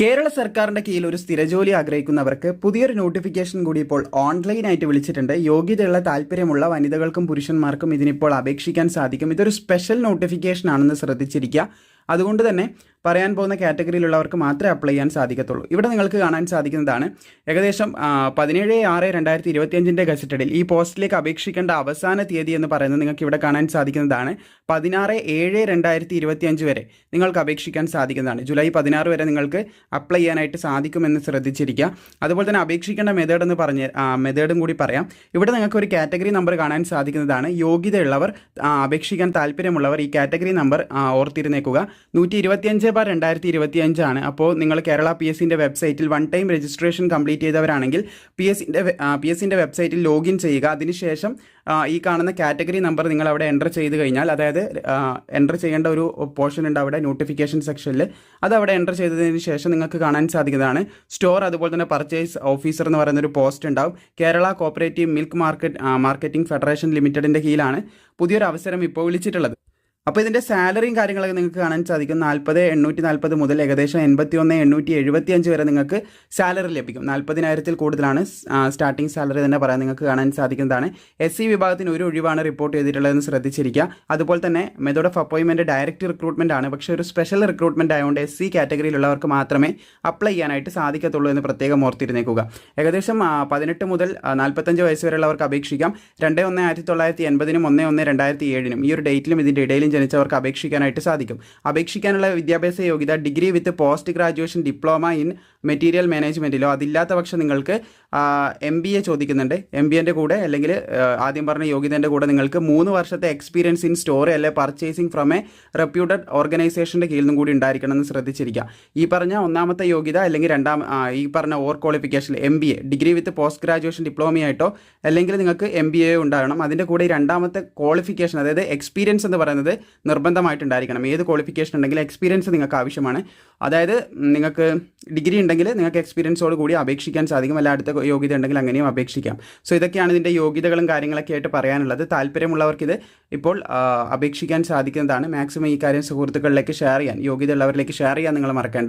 കേരള സർക്കാരിന്റെ കീഴിൽ ഒരു സ്ഥിരജോലി ആഗ്രഹിക്കുന്നവർക്ക് പുതിയൊരു നോട്ടിഫിക്കേഷൻ കൂടി ഇപ്പോൾ ഓൺലൈനായിട്ട് വിളിച്ചിട്ടുണ്ട്. യോഗ്യതയുള്ള താല്പര്യമുള്ള വനിതകൾക്കും പുരുഷന്മാർക്കും ഇതിനിപ്പോൾ അപേക്ഷിക്കാൻ സാധിക്കും. ഇതൊരു സ്പെഷ്യൽ നോട്ടിഫിക്കേഷൻ ആണെന്ന് ശ്രദ്ധിച്ചിരിക്കുക. അതുകൊണ്ട് തന്നെ പറയാൻ പോകുന്ന കാറ്റഗറിയിലുള്ളവർക്ക് മാത്രമേ അപ്ലൈ ചെയ്യാൻ സാധിക്കത്തുള്ളൂ. ഇവിടെ നിങ്ങൾക്ക് കാണാൻ സാധിക്കുന്നതാണ് ഏകദേശം പതിനേഴ് ആറ് രണ്ടായിരത്തി ഇരുപത്തിയഞ്ചിന്റെ ഗസറ്റഡിൽ. ഈ പോസ്റ്റിലേക്ക് അപേക്ഷിക്കേണ്ട അവസാന തീയതി എന്ന് പറയുന്നത് നിങ്ങൾക്ക് ഇവിടെ കാണാൻ സാധിക്കുന്നതാണ്. പതിനാറ് ഏഴ് രണ്ടായിരത്തി ഇരുപത്തിയഞ്ച് വരെ നിങ്ങൾക്ക് അപേക്ഷിക്കാൻ സാധിക്കുന്നതാണ്. ജൂലൈ പതിനാറ് വരെ നിങ്ങൾക്ക് അപ്ലൈ ചെയ്യാനായിട്ട് സാധിക്കുമെന്ന് ശ്രദ്ധിച്ചിരിക്കുക. അതുപോലെ തന്നെ അപേക്ഷിക്കേണ്ട മെത്തേഡ് എന്ന് പറഞ്ഞ് മെത്തേഡും കൂടി പറയാം. ഇവിടെ നിങ്ങൾക്ക് ഒരു കാറ്റഗറി നമ്പർ കാണാൻ സാധിക്കുന്നതാണ്. യോഗ്യതയുള്ളവർ അപേക്ഷിക്കാൻ താല്പര്യമുള്ളവർ ഈ കാറ്റഗറി നമ്പർ ഓർത്തിരുന്നേക്കുക. നൂറ്റി ഇരുപത്തിയഞ്ച് ബാർ രണ്ടായിരത്തി ഇരുപത്തി അഞ്ചാണ് അപ്പോൾ നിങ്ങൾ കേരള പി എസ് സിന്റെ വെബ്സൈറ്റിൽ വൺ ടൈം രജിസ്ട്രേഷൻ കംപ്ലീറ്റ് ചെയ്തവരാണെങ്കിൽ പി എസ് സിന്റെ പി എസ് സിന്റെ വെബ്സൈറ്റിൽ ലോഗിൻ ചെയ്യുക. അതിനുശേഷം ഈ കാണുന്ന കാറ്റഗറി നമ്പർ നിങ്ങൾ അവിടെ എന്റർ ചെയ്ത് കഴിഞ്ഞാൽ അതായത് എന്റർ ചെയ്യേണ്ട ഒരു പോർഷൻ ഉണ്ട് അവിടെ നോട്ടിഫിക്കേഷൻ സെക്ഷനിൽ അത് അവിടെ എന്റർ ചെയ്തതിന് ശേഷം നിങ്ങൾക്ക് കാണാൻ സാധിക്കുന്നതാണ്. സ്റ്റോർ അതുപോലെ തന്നെ പർച്ചേസ് ഓഫീസർ എന്ന് പറയുന്ന ഒരു പോസ്റ്റ് ഉണ്ടാവും. Kerala cooperative milk market marketing federation ലിമിറ്റഡിന്റെ കീഴിലാണ്. പുതിയൊരു അവസരം ഇപ്പോൾ വിളിച്ചിട്ടുള്ളത്. അപ്പോൾ ഇതിന്റെ സാലറിയും കാര്യങ്ങളൊക്കെ നിങ്ങൾക്ക് കാണാൻ സാധിക്കും. നാൽപ്പത് എണ്ണൂറ്റി നാൽപ്പത് മുതൽ ഏകദേശം എൺപത്തി ഒന്ന് എണ്ണൂറ്റി എഴുപത്തി അഞ്ച് വരെ നിങ്ങൾക്ക് സാലറി ലഭിക്കും. നാൽപ്പതിനായിരത്തിൽ കൂടുതലാണ് സ്റ്റാർട്ടിംഗ് സാലറി തന്നെ പറയാൻ നിങ്ങൾക്ക് കാണാൻ സാധിക്കുന്നതാണ്. എസ് സി വിഭാഗത്തിന് ഒരു ഒഴിവാണ് റിപ്പോർട്ട് ചെയ്തിട്ടുള്ളതെന്ന് ശ്രദ്ധിച്ചിരിക്കുക. അതുപോലെ തന്നെ മെത്തേഡ് ഓഫ് അപ്പോയിൻമെന്റ് ഡയറക്റ്റ് റിക്രൂട്ട്മെന്റ് ആണ്. പക്ഷേ ഒരു സ്പെഷ്യൽ റിക്രൂട്ട്മെന്റ് ആയതുകൊണ്ട് എസ് സി കാറ്റഗറിയിലുള്ളവർക്ക് മാത്രമേ അപ്ലൈ ചെയ്യാനായിട്ട് സാധിക്കത്തുള്ളൂ എന്ന് പ്രത്യേകം ഓർത്തിരുന്നേക്കുക. ഏകദേശം പതിനെട്ട് മുതൽ നാൽപ്പത്തഞ്ച് വയസ്സ് വരെയുള്ളവർക്ക് അപേക്ഷിക്കാം. രണ്ട് ഒന്ന് ആയിരത്തി തൊള്ളായിരത്തി എൺപതിനും ഒന്ന് ഒന്ന് രണ്ടായിരത്തി ഏഴിനും. ഈ ഒരു ഡേറ്റിലും ഇതിന്റെ ഇടയിലും ജനിച്ചവർക്ക് അപേക്ഷിക്കാനായിട്ട് സാധിക്കും. അപേക്ഷിക്കാനുള്ള വിദ്യാഭ്യാസ യോഗ്യത degree with post graduation diploma in material മാനേജ്മെന്റിലോ അതില്ലാത്ത പക്ഷം നിങ്ങൾക്ക് എം ബി എ ചോദിക്കുന്നുണ്ട്. എം ബി എന്റെ കൂടെ അല്ലെങ്കിൽ ആദ്യം പറഞ്ഞ യോഗ്യതന്റെ കൂടെ നിങ്ങൾക്ക് മൂന്ന് വർഷത്തെ എക്സ്പീരിയൻസ് ഇൻ സ്റ്റോറി അല്ലെ പർച്ചേസിംഗ് ഫ്രം എ റെപ്യൂട്ടഡ് ഓർഗനൈസേഷന്റെ കീഴിൽ നിന്നും കൂടി ഉണ്ടായിരിക്കണം എന്ന് ശ്രദ്ധിച്ചിരിക്കുക. ഈ പറഞ്ഞ ഒന്നാമത്തെ യോഗ്യത അല്ലെങ്കിൽ രണ്ടാം ഈ പറഞ്ഞ or qualification M B A degree with post graduation ഡിപ്ലോമയായിട്ടോ അല്ലെങ്കിൽ നിങ്ങൾക്ക് എം ബി എ ഉണ്ടാകണം. അതിന്റെ കൂടെ ഈ രണ്ടാമത്തെ ക്വാളിഫിക്കേഷൻ അതായത് എക്സ്പീരിയൻസ് എന്ന് പറയുന്നത് നിർബന്ധമായിട്ടുണ്ടായിരിക്കണം. ഏത് ക്വാളിഫിക്കേഷൻ ഉണ്ടെങ്കിലും എക്സ്പീരിയൻസ് നിങ്ങൾക്ക് ആവശ്യമാണ്. അതായത് നിങ്ങൾക്ക് ഡിഗ്രി ഉണ്ടെങ്കിൽ നിങ്ങൾക്ക് എക്സ്പീരിയൻസോട് കൂടി അപേക്ഷിക്കാൻ സാധിക്കും. അല്ല അടുത്ത യോഗ്യത ഉണ്ടെങ്കിൽ അങ്ങനെയും അപേക്ഷിക്കാം. സോ ഇതൊക്കെയാണ് ഇതിന്റെ യോഗ്യതകളും കാര്യങ്ങളൊക്കെ ആയിട്ട് പറയാനുള്ളത്. താല്പര്യമുള്ളവർക്ക് ഇത് ഇപ്പോൾ അപേക്ഷിക്കാൻ സാധിക്കുന്നതാണ്. മാക്സിമം ഈ കാര്യം സുഹൃത്തുക്കളിലേക്ക് ഷെയർ ചെയ്യാൻ. യോഗ്യതയുള്ളവരിലേക്ക് ഷെയർ ചെയ്യാൻ നിങ്ങൾ മറക്കേണ്ട